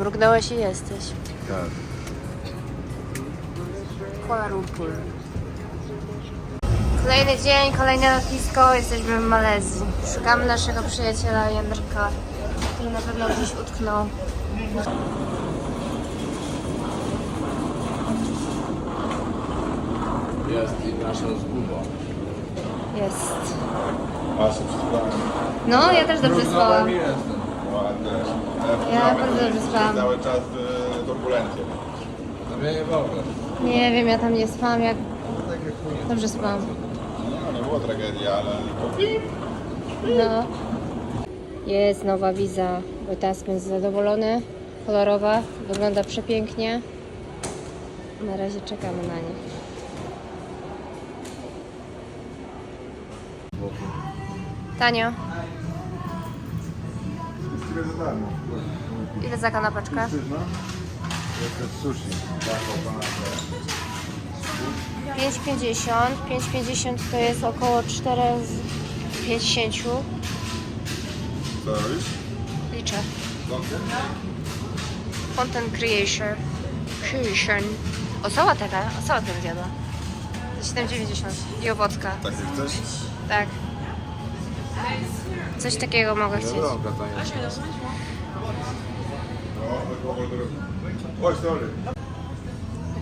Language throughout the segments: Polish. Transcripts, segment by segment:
Mrugnąłeś i jesteś. Tak. Kuala Lumpur. Kolejny dzień, kolejne lotnisko, jesteśmy w Malezji. Szukamy naszego przyjaciela Jędrka, który na pewno gdzieś utknął. Jest i nasza zguba. Jest. A się przespałem. No, ja też dobrze spałam. jestem. Ja bardzo dobrze spałam. Cały czas y, turbulencje. No mnie nie wolno. Nie wiem, ja tam nie spałam, jak Tak dobrze spałam. No, nie było tragedii, ale... No. Jest nowa wiza. Wojtasek jest zadowolony. Kolorowa. Wygląda przepięknie. Na razie czekamy na nie. Tanio, Wszystkiego za darmo. ile za kanapeczkę? Mężczyzna? Jest sushi. Tak, o 5,50. 5,50 to jest około 4,50. Co robisz? Liczę. Content creation. Creation. O, sałatę, o sałatę bym zjadła. Za 7,90. I owocka. Tak jak chcesz? Tak. Coś takiego mogę chcieć. Droga to jest. No. Oj, sorry.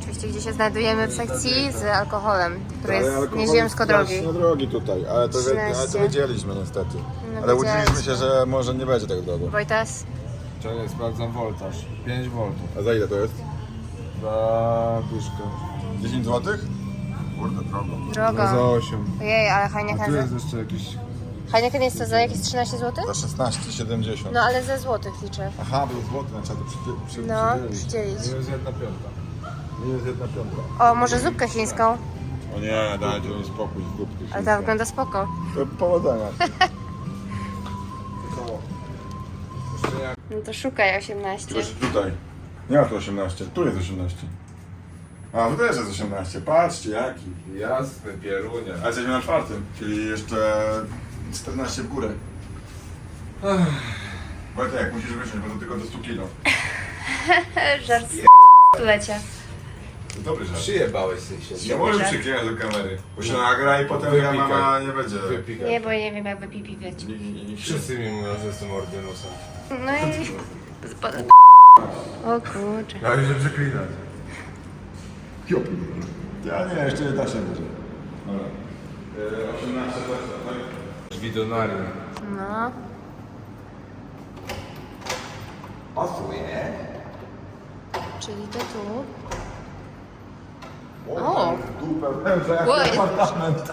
Oczywiście gdzie się znajdujemy w sekcji z alkoholem, który jest nieziemsko drogi. strasznie drogi tutaj, ale to, wie, ale 13. to wiedzieliśmy niestety. No, ale łudziliśmy się, że może nie będzie tak drogo. Wojtas, Czekaj, sprawdzam voltaż. 5 V. A za ile to jest? Za dyszkę. 10 zł? Kurde, drogo. drogo. Za 8. Ojej, ale A tu jest jeszcze jakiś... Heineken jest to za jakieś 13 zł? Za 16,70. No ale ze złotych liczę. Aha, był złoty, trzeba to przy, przy, No, przydzielić. Minus jedna piąta. Minus jedna piąta. O, może zupkę chińską? O nie, dajcie mi spokój z dupki. Ale ta wygląda spoko. To powodzenia. No to szukaj 18. Już tutaj. Nie ma tu 18, tu jest 18. A, tu też jest 18, patrzcie jaki. Jasny, pierunie. A jesteśmy na czwartym, czyli jeszcze 14 w górę. Wojtek, musisz wysiąść, bo to tylko do 100 kilo. Żart stulecia. To dobry żart. Przyjebałeś się. Nie możesz przyklinać do kamery, bo się nagra i potem ja Wypikaj. mama nie będzie. Wypikaj. Nie, bo nie wiem jakby pipi Wszyscy mi mówią, że jestem ordynusem. No i... O kurczę. Ja się przeklinać. Ja nie, jeszcze nie da się wyżej. Dobra. E, 18 to jest, tak? Drzwi do nary. No. Pasuje. Czyli to tu. O! O! Dupę, że Oj. jak apartament.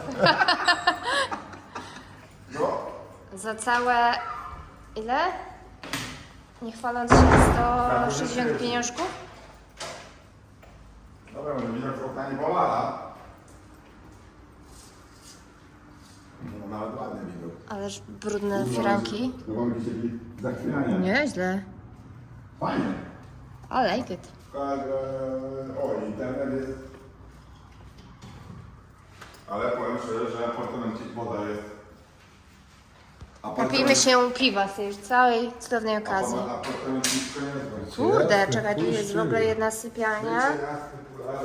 No. Za całe... Ile? Nie chwaląc się 160 pieniążków? Dobra, może widok z okna nie powala. Nawet ładny widok. Ależ brudne firanki. No mamy jakieś takie zachwiania. Nieźle. Fajnie. I like it. Tak, e, o, internet jest... Ale powiem szczerze, że apartament i woda jest... Napijmy się piwa z tej całej cudownej okazji. Apartament nie jest. Kurde, czekaj, tu jest w ogóle jedna sypialnia.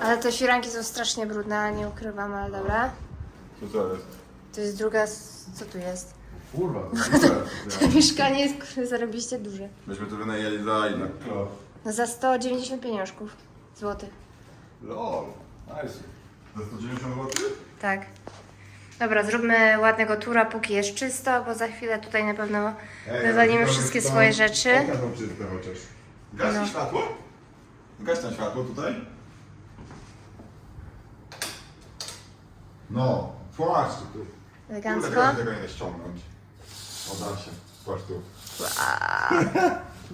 Ale te firanki są strasznie brudne, nie ukrywam, ale dobra. To co jest? To jest druga... s- Co tu jest? Kurwa. To mieszkanie jest kurde, zarobiście duże. Myśmy tu wynajęli za ile? No za 190 pieniążków złotych. Lol. Nice. Za 190 zł? Tak. Dobra, zróbmy ładnego tura, póki jest czysto, bo za chwilę tutaj na pewno wywalimy wszystkie swoje rzeczy. Są czyste chociaż. Gaś No. światło? Gaś tam światło tutaj. No, patrzcie tu. Kurde, Elegancko. tego, tego nie ściągnąć. O, da się. Patrz tu.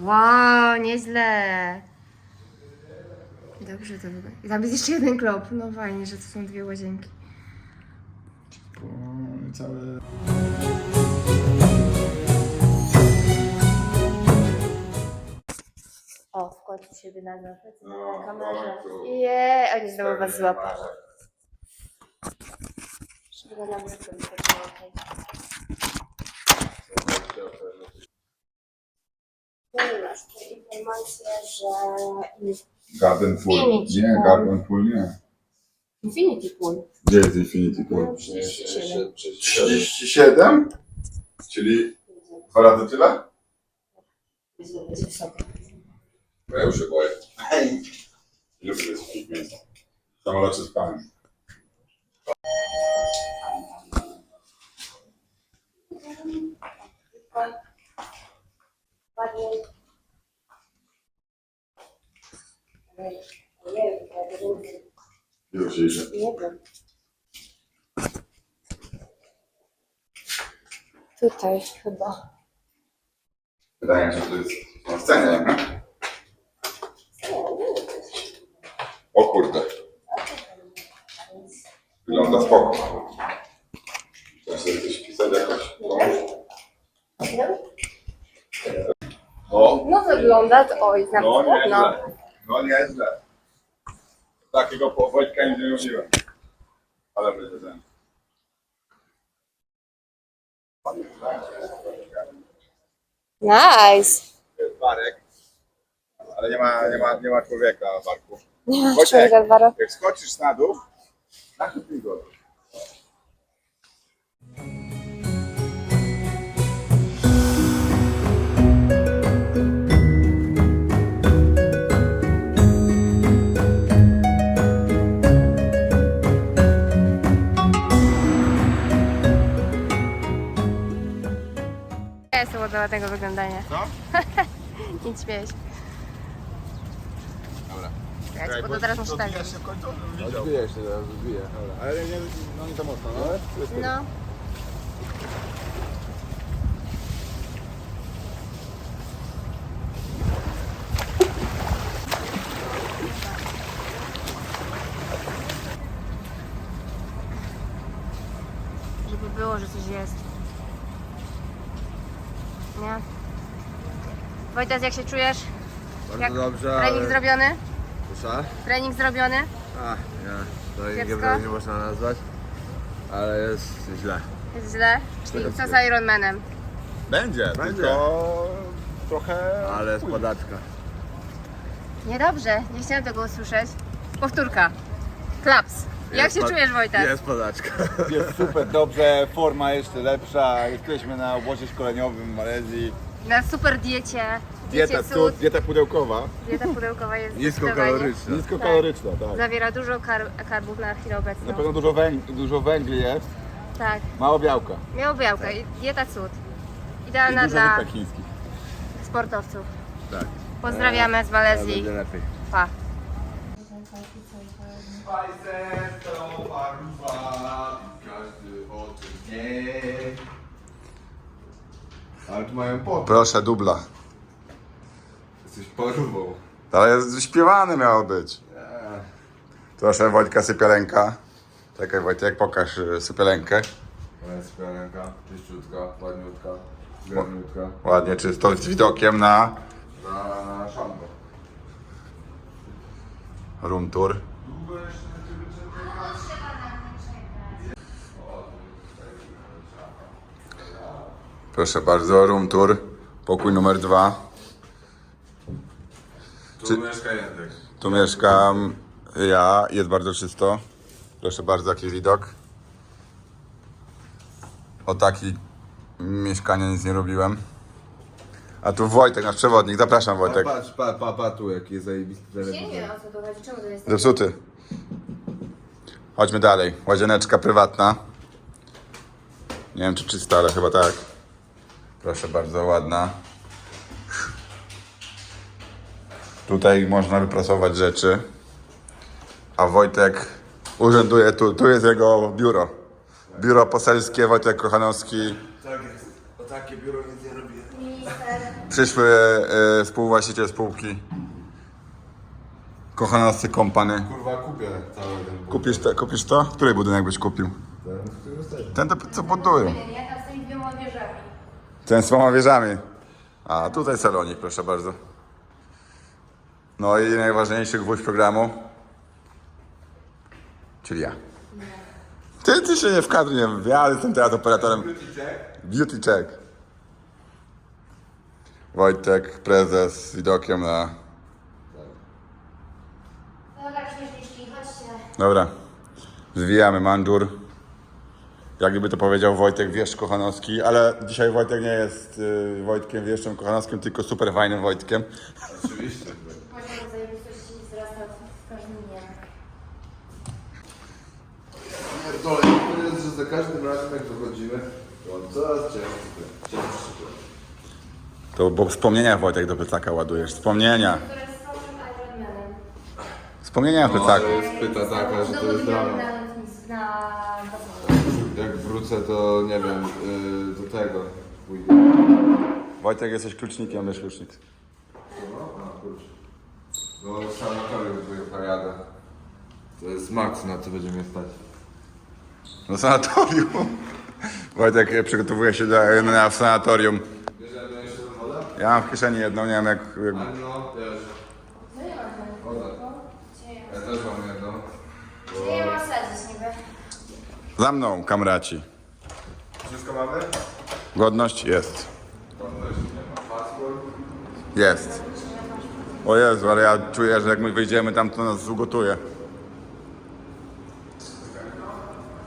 Wow, nieźle. Dobrze to wygląda. I tam jest jeszcze jeden klop. No fajnie, że to są dwie łazienki. O, i całe... O, w końcu siebie nagrał. No, Na kamerze. bardzo. Jej, oni znowu was złapali. Na okej. Z informację, że Garden Pool. Infinity Nie, Pool. Garden Pool nie. Infinity Pool. Gdzie jest Infinity Pool? No, 37. 37? Czyli dwa razy tyle? Wysoko. Ja już się boję. Lubię jest takich miejsc. Ładnie. Nie wiem. Tutaj chyba. Wydaje mi się, że to jest na scenie, nie? O kurde. Wygląda spoko. Chcesz sobie coś pisać jakoś? No, Wygląda to oj, na no no. nieźle. No nieźle. Takiego po Wojtka nie lubiłem. Ale będzie ten. Nice. Jest barek. Ale nie ma, nie ma, nie ma człowieka barku. Nie ma Wojtek. człowieka Alvaro. Jak skoczysz na dół, nakupnij go. Jestem od ładnego wyglądania. No? Nic śmieć. Dobra. Ci, bo to teraz muszę tak. się w końcu? Widział. Odbija się teraz, odbija. Dobra, ale nie, no nie to mocno, no. No. Żeby było, że coś jest. Nie? Wojtas, jak się czujesz? Bardzo Jak dobrze, Trening ale... zrobiony? Co? Trening zrobiony? A, nie. Treningiem nie można nazwać. Ale jest źle. Jest źle? Czyli co z Ironmanem? Będzie, Będzie. tylko trochę... Ale jest podaczka. Niedobrze, nie chciałem tego usłyszeć. Powtórka. Klaps. Jak Jest się pod- czujesz, Wojtek? Jest podaczka. Jest super dobrze, forma jeszcze lepsza. Jesteśmy na obozie szkoleniowym w Malezji. Na super diecie. Dieta Diecie cud, cud. dieta pudełkowa. Dieta pudełkowa jest zdecydowanie- Niskokaloryczna. Niskokaloryczna, tak. Zawiera dużo kar karbów na chwilę obecną. Na pewno dużo, węg dużo węgli jest, Tak. mało białka. Miało białka i dieta cud. I Idealna dużo dla rypek chińskich. sportowców. Tak. Pozdrawiamy z Ale Walezji. będzie lepiej. Pa. Każdy o tym wie. Ale tu mają pot. Proszę, dubla. Jesteś porwą. Ale śpiewane miało być. Proszę Wojtka Sypialenka. Czekaj Wojtek, pokaż y, Sypialenkę. Ale jest czyściutka, ładniutka, garniutka. Ładnie czysto, z widokiem na Na szambo. room tour. Proszę bardzo, room tour. Pokój numer dwa. Tu Czy- mieszka Jędrek. Tu mieszkam ja, jest bardzo czysto. Proszę bardzo, jaki widok. O taki mieszkanie nic nie robiłem. A tu Wojtek, nasz przewodnik. Zapraszam Wojtek. Patrz, pa, pa, pa tu jaki jest zajebisty telewizor. o co to chodzi. Czemu to jest Zepsuty. Chodźmy dalej. Łazieneczka prywatna. Nie wiem czy czysta, ale chyba tak. Proszę bardzo, ładna. Tutaj można wyprasować rzeczy. A Wojtek urzęduje tu. Tu jest jego biuro. Biuro poselskie, Wojtek Kochanowski. Tak jest. O takie biuro nic nie robię. Przyszły y, współwłaściciel spółki. Kochanowscy Company. Kurwa kupię cały ten. Kupisz, te, kupisz to? Który budynek byś kupił? Ten, który. Ten, to, co budują. Ja tam z tymi dwiema wieżami. Ten z dwoma wieżami. A tutaj salonik, proszę bardzo. No i najważniejszy gwóźdź programu. Czyli ja. Ty, ty się nie w kadrze, nie wiem. Ja jestem teraz operatorem. Beauty check. Wojtek, prezes z widokiem na... Dobra, śmieszniczki, chodźcie. Dobra, zwijamy mandżur. Jakby to powiedział Wojtek Wieszcz Kochanowski, ale dzisiaj Wojtek nie jest y, Wojtkiem Wieszczem Kochanowskim, tylko super fajnym Wojtkiem. Oczywiście. Poziom zajebistości wzrasta w każdym dnie. Pierdolę, to jest, że za każdym razem jak wychodzimy, to on coraz cięższy, cięższy. To bo wspomnienia Wojtek do plecaka ładujesz, wspomnienia. Które są Ironmanem. Wspomnienia w No, plecaku. to jest pyta taka, że to jest drama. Wrócę, to nie wiem, yy, do tego pójdę. Wojtek jesteś klucznikiem, wiesz klucznik. No, a kurczę. Do sanatorium tutaj pojadę. To jest maks, na co będzie mnie stać. Do sanatorium. Wojtek przygotowuje się do na w sanatorium. Bierzemy jeszcze wodę? Ja mam w kieszeni jedną, nie wiem jak... jak... A no, też. Woda. Ja też mam jedną. Nie ma sadzić niby. Za mną, kamraci. Wszystko mamy? Godność jest. Pewności nie ma. Paszport? Jest. O Jezu, ale ja czuję, że jak my wyjdziemy tam, to nas ugotuje.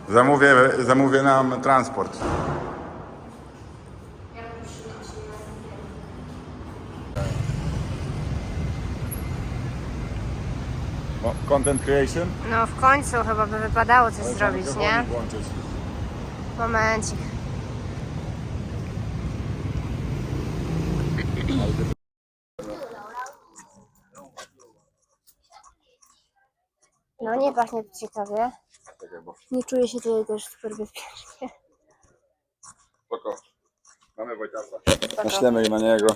Zamówię, zamówię nam transport. Content creation? No w końcu chyba by wypadało coś zrobić, nie? Włączyć. Momencik. No nie pachnie tu ciekawie. Nie czuję się tutaj też super bezpiecznie. Spoko. Mamy Wojtasa. Spoko. Naślemy i na niego.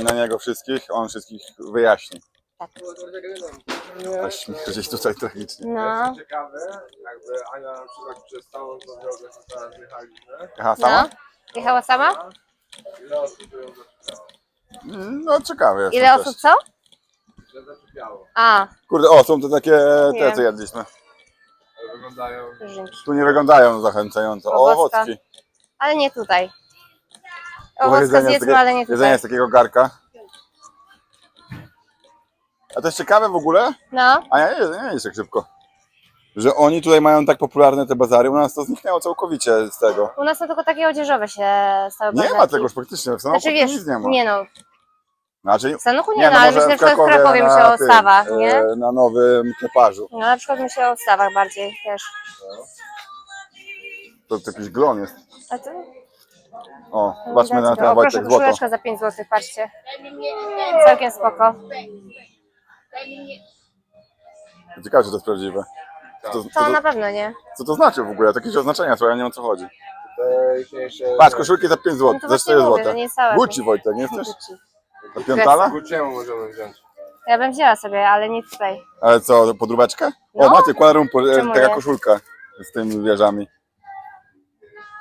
I na niego wszystkich. On wszystkich wyjaśni. Tak. Śmieję gdzieś tutaj tragicznie. No, Ciekawe, jakby Ania na przykład przez całą tą drogę, co teraz jechaliśmy, Aha, sama? no. Jechała sama? ile osób ją zaczepiało? No ciekawe jest. Ile to osób też. co? Że zaczepiało. A, Kurde, o, są to takie te, Nie. co jedliśmy. Ale Wyglądają... żynki. Tu nie wyglądają zachęcająco. O, Owocka. owocki. Ale nie tutaj. Owocka jedzenie zjedzmy, ale nie Jedzenie tutaj. z takiego garka. A to jest ciekawe w ogóle, No, a ja nie, nie jest tak szybko. Że oni tutaj mają tak popularne te bazary, u nas to zniknęło całkowicie z tego. u nas są tylko takie odzieżowe się stały Nie ma tego już praktycznie, w Sanoku Znaczy wiesz, nic nie ma. nie no, Znaczy, w Sanoku nie, no, ale może myślę, że na w Krakowie na myślę o tym, stawach, e, nie? Na nowym kleparzu. No na przykład myślę o stawach bardziej też. To, to jakiś glon jest. A to? O, zobaczmy na o, ten proszę, Wojtek złoto. koszuleczka za 5 zł, patrzcie. Całkiem spoko. Ciekawe, czy to jest prawdziwe. Co to, co, To to, na pewno nie. co to znaczy w ogóle? To jakieś oznaczenia, słuchaj, ja nie wiem o co chodzi. Te ichniejsze... Patrz, koszulki za 5 zł, No to za właśnie 4 mówię, zł. że nie całe. Gucci Wojtek, nie chcesz? Gucci. Na piątala? Gucci'emu możemy wziąć. Ja bym wzięła sobie, ale nie tutaj. Ale co, podróbeczkę? O, No. macie, Kuala Lumpur, e, Czemu taka nie? koszulka z tymi wieżami.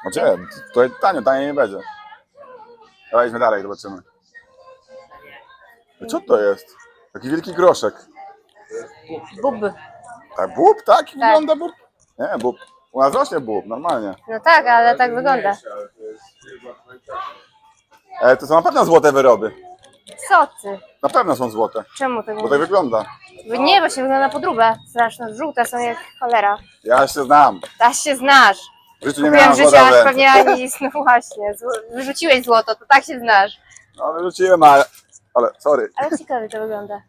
Znaczy nie, to tanio, tanio nie będzie. Dawajmy dalej, zobaczymy. Co to jest? Taki wielki groszek. Bub. Tak, bób, tak? Wygląda bób? Nie, bób. U nas rośnie bób, normalnie. No tak, ale tak wygląda. E, to są na pewno złote wyroby. Co ty? Na pewno są złote, Czemu to bo tak wygląda. Nie, bo się wygląda na podróbę. Straszno, żółte są jak cholera. Ja się znam. Aż się znasz. W życiu nie miałem życia, aż pewnie ani... No właśnie, zło- wyrzuciłeś złoto, to tak się znasz. No, wyrzuciłem, ale... Ale, sorry. Ale ciekawie to wygląda.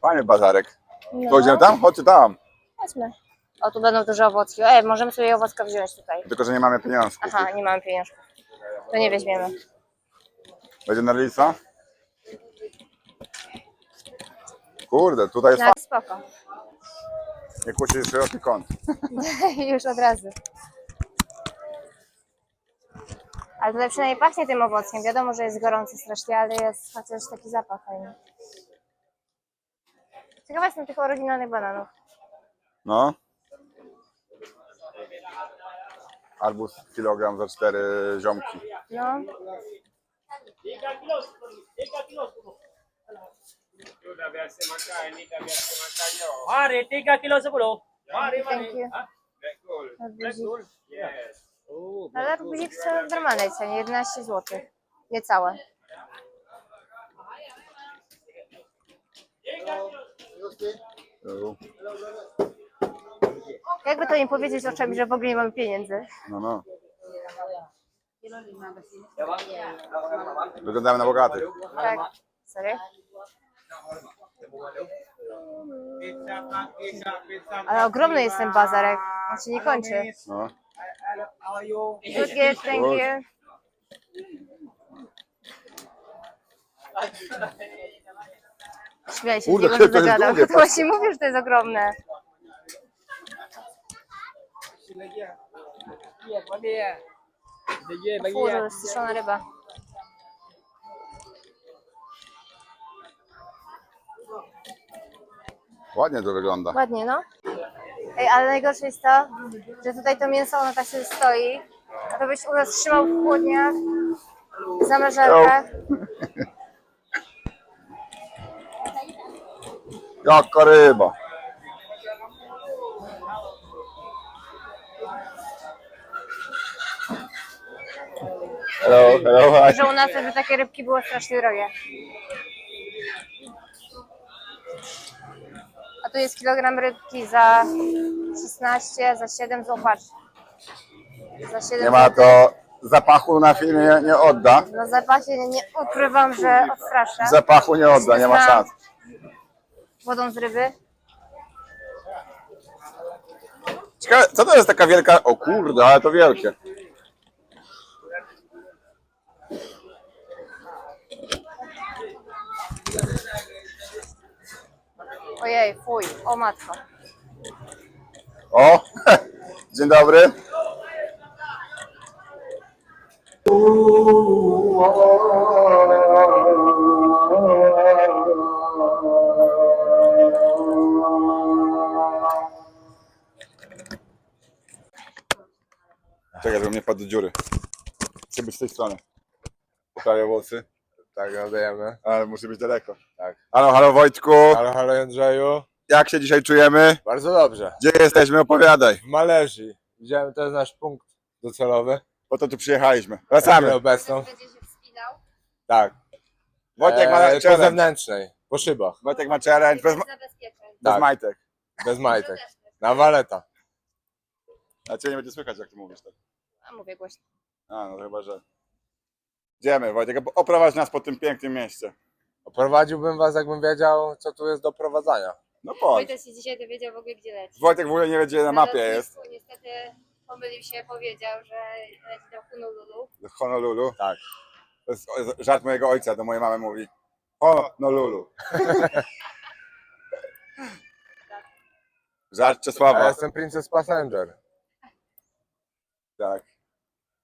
Panie Bazarek. No, To idziemy tam? Chodźcie tam. Chodźmy. O, tu będą duże owocki. Ej, możemy sobie owocka wziąć tutaj. Tylko, że nie mamy pieniążków. Aha, nie mamy pieniążków. To nie weźmiemy. Będzie na lisa? Kurde, tutaj jest No, spoko. Nie kłóci szeroki kąt. Już od razu. Ale tutaj przynajmniej pachnie tym owockiem. Wiadomo, że jest gorący strasznie, ale jest chociaż taki zapach fajny. Ciekawa jestem tych oryginalnych bananów. No. Arbuz kilogram za cztery ziomki. No, Mari, 3 kilo 10. Mari, thank you. Ha? Arbuzik. Yes. Ale arbuzik w normalnej cenie, 11 zł. Niecałe. Jakby to im powiedzieć oczami, że w ogóle nie mamy pieniędzy. No, no. Wyglądamy na bogatych. Tak. Sorry. Ale ogromny jest ten bazarek. On się nie kończy. No. Good gift, thank you. Śmiaj się, Kurde, Kurde, to jest zagadał. długie, To właśnie mówię, że to jest ogromne. Suszona ryba. Ładnie to wygląda. Ładnie, no. Ej, ale najgorsze jest to, że tutaj to mięso, ono tak sobie stoi. A to byś u nas trzymał w chłodniach, w zamrażarkach. Jaka ryba. Hello, hello, hi. Że u nas by takie rybki były strasznie drogie. Tu jest kilogram rybki za 16, za 7 zł. Patrz. Za 7 Nie ma zł. to zapachu na filmie nie odda. Na zapasie nie, nie ukrywam, że odstrasza. Zapachu nie odda, nie ma szans. Wodą z ryby. Ciekawe, co to jest taka wielka... O kurde, ale to wielkie. Ojej, fuj, o matko. O, dzień dobry. Czekaj, żeby mnie padł do dziury. Chcę być z tej strony. Poprawię włosy, Tak, nadajemy. ale muszę być daleko. Halo, halo Wojtku. Halo, halo Jędrzeju. Jak się dzisiaj czujemy? Bardzo dobrze. Gdzie jesteśmy? Opowiadaj. W Mależii. Widziałem, to jest nasz punkt docelowy. Po to tu przyjechaliśmy. Wracamy. obecną. Będzie się wspinał. Tak. Wojtek ma Eee, po challenge. zewnętrznej. Po szybach. Wojtek ma challenge bez, bez Zabezpieczeń. Tak. majtek. Bez majtek. Na waleta. A cię nie będzie słychać, jak ty mówisz. Tak. A mówię głośno. A, no to chyba, że... Idziemy, Wojtek, oprowadź nas po tym pięknym mieście. Oprowadziłbym was, jakbym wiedział, co tu jest do prowadzenia. No chodź. Wojtek się dzisiaj dowiedział w ogóle, gdzie leci. Wojtek w ogóle nie wie, gdzie na mapie jest. lotnisku Niestety pomylił się, powiedział, że leci do Honolulu. W Honolulu. Tak. To jest żart mojego ojca, do mojej mamy mówi. Honolulu. żart Ja Czesława. jestem Princess Passenger. Tak.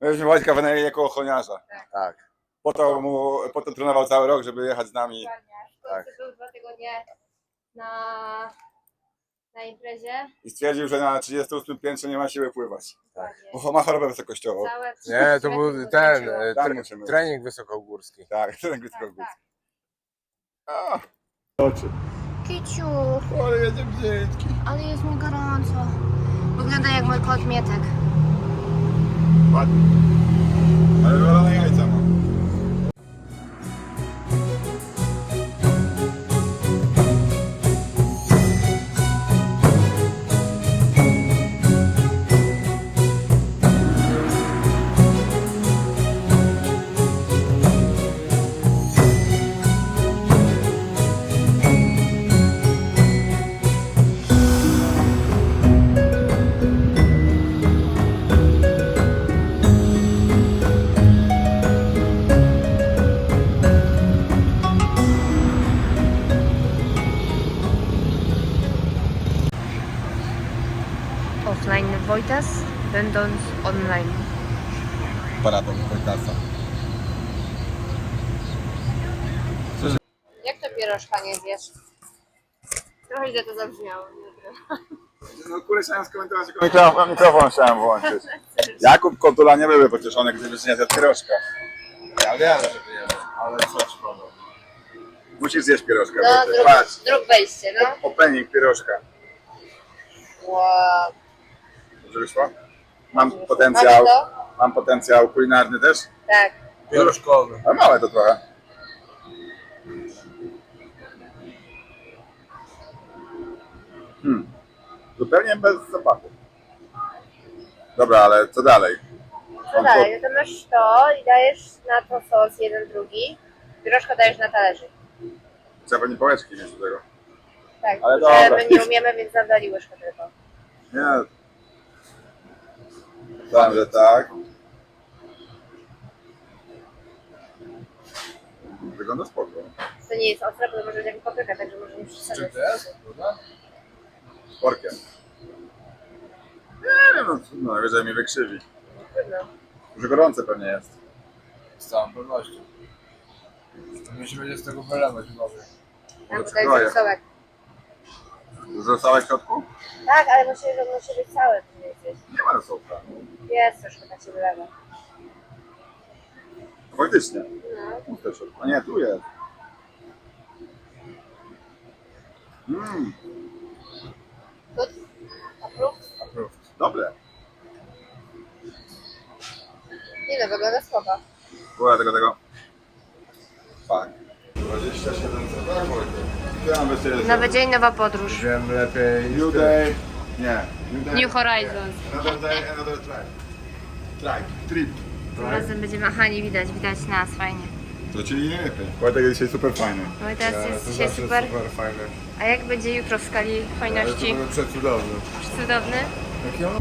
Myśmy Wojtka wynajęli jako ochroniarza. Tak. Po to, mu, po to trenował cały rok, żeby jechać z nami. W końcu był dwa tygodnie na, na imprezie. I stwierdził, że na 38 piętrze nie ma siły pływać. Tak. Bo ma chorobę wysokościową. Całe Nie, to był ten e, Tam tre, musimy. trening wysokogórski. Tak, ten Tak, tak. Oczy. Kiciu, Ale jedzie brzydki. ale jest mi gorąco. Wygląda jak mój kot Mietek. Ładnie. Ale wywalone jajca będąc online. Paradą Wojtasa. Jak to pierożka nie zjesz? Trochę źle to zabrzmiało. No kurde, chciałem skomentować. Mikrofon, mikrofon chciałem włączyć. Jakub Kotula nie byłby pocieszony, gdyby nie zjadł pierożka. Ja wiem, że wiem, ale co szkoda. Musisz zjeść pierożka. No, drób, Patrz, drób wejście, no. opening pierożka. Wow. Dobrze wyszło? Mam potencjał, Mamy to? mam potencjał kulinarny też. Tak. Pierożkowy. A małe to trochę. Hmm. Zupełnie bez zapachu. Dobra, ale co dalej? Co dalej? No to masz to i dajesz na to sos jeden, drugi. Pirożko dajesz na talerzyk. Trzeba pewnie pałeczki mieć do tego. Tak, Ale że dobra. my nie umiemy, więc nam dali łyżkę tylko. Nie. Dam, że tak. Wygląda spoko. To nie jest ostre, bo to może być papryka, także może nie przesadzać. jest? Prawda? Z porkiem. Nie wiem, no, no najwyżej mi wykrzywi. Trudno. Już gorące pewnie jest. Z całą pewnością. To mi się będzie z tego wylewać w głowie. Tam Może tutaj przykroję. jest sołek. W środku? Tak, ale musi, że musi być mniej więcej. Nie ma rosołka. Jest troszkę tak się wylewa. Faktycznie. No. Też. A nie, tu jest. Mmm, Good? Approved? Approved. dobre. Nie no, wygląda spoko. Była tego, tego. Fak. 27 co tak, Wojtek? Ja mam wesele. Nowy dzień, nowa podróż. Wiem lepiej. New day. Nie. New day. New Horizons. Another day, another try. Trip. Tym razem będzie machanie, widać, widać nas, fajnie. To czyli nie lepiej. Wojtek jest dzisiaj super fajny. No i teraz Ja, jest to dzisiaj zawsze super. super fajne. A jak będzie jutro w skali Ale to fajności? będzie przecudowne. Cudowny? Jakie on